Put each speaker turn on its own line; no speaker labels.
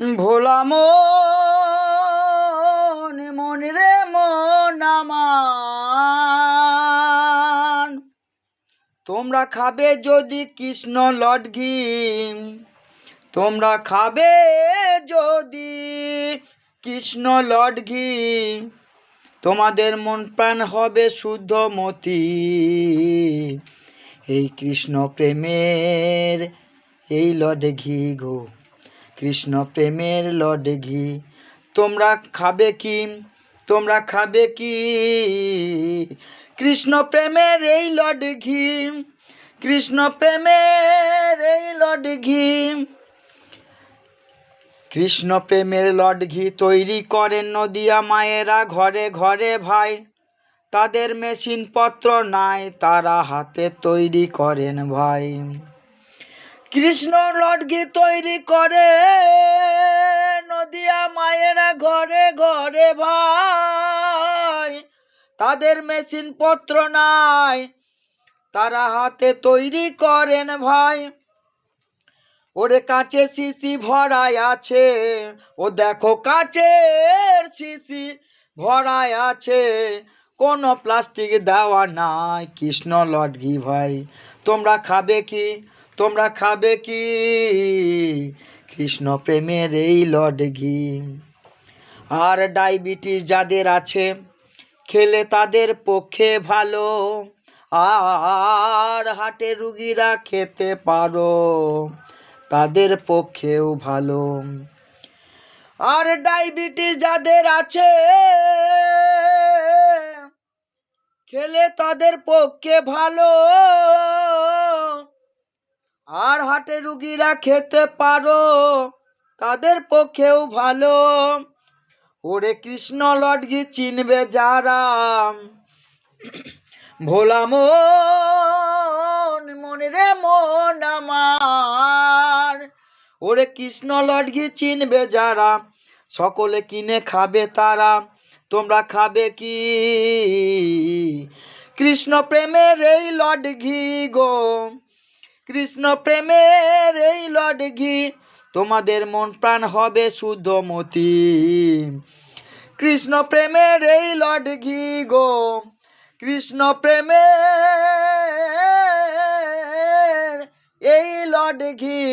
ভোলা মন রে মন আমার তোমরা খাবে যদি কৃষ্ণ ঘি তোমরা খাবে যদি কৃষ্ণ ঘি তোমাদের মন প্রাণ হবে শুদ্ধ মতি। এই কৃষ্ণ প্রেমের এই লডে ঘি গো। কৃষ্ণ প্রেমের লডে ঘি তোমরা খাবে কি? তোমরা খাবে কি? কৃষ্ণ প্রেমের এই লড ঘি কৃষ্ণ প্রেমের এই লড ঘি কৃষ্ণ প্রেমের লড ঘি তৈরি করেন নদিয়া মায়েরা ঘরে ঘরে ভাই। তাদের মেশিন পত্র নাই, তারা হাতে তৈরি করেন ভাই। কৃষ্ণ লটগি তৈরি করে, নদিয়া মায়েরা ঘরে ঘরে ভাই। তাদের মেশিন পত্র নাই, তারা হাতে তৈরি করেন ভাই। ওরে কাছে শিশি ভরায় আছে, ও দেখো কাচের শিশি ভরায় আছে। কোনো প্লাস্টিক দেওয়া নাই, কৃষ্ণ লটগি ভাই। তোমরা খাবে কি? তোমরা খাবে কি? কৃষ্ণ প্রেমের এই লটঘি আর ডায়াবেটিস যাদের আছে, খেলে তাদের পক্ষে ভালো। আর হাটে রুগীরা খেতে পারো, তাদের পক্ষেও ভালো। আর ডায়াবেটিস যাদের আছে, খেলে তাদের পক্ষে ভালো। আর হাটে রুগীরা খেতে পারো, তাদের পক্ষেও ভালো। ওরে কৃষ্ণ লটগি চিনবে যারা। ভোলা মন রে মন আমার। ওরে কৃষ্ণ লটগি চিনবে যারা, সকলে কিনে খাবে তারা। তোমরা খাবে কি? কৃষ্ণ প্রেমের এই লড ঘি গো। কৃষ্ণ প্রেমের এই লড ঘি তোমাদের মন প্রাণ হবে শুদ্ধ মতি কৃষ্ণ প্রেমের এই লড ঘি গো, কৃষ্ণ প্রেমের এই লড ঘি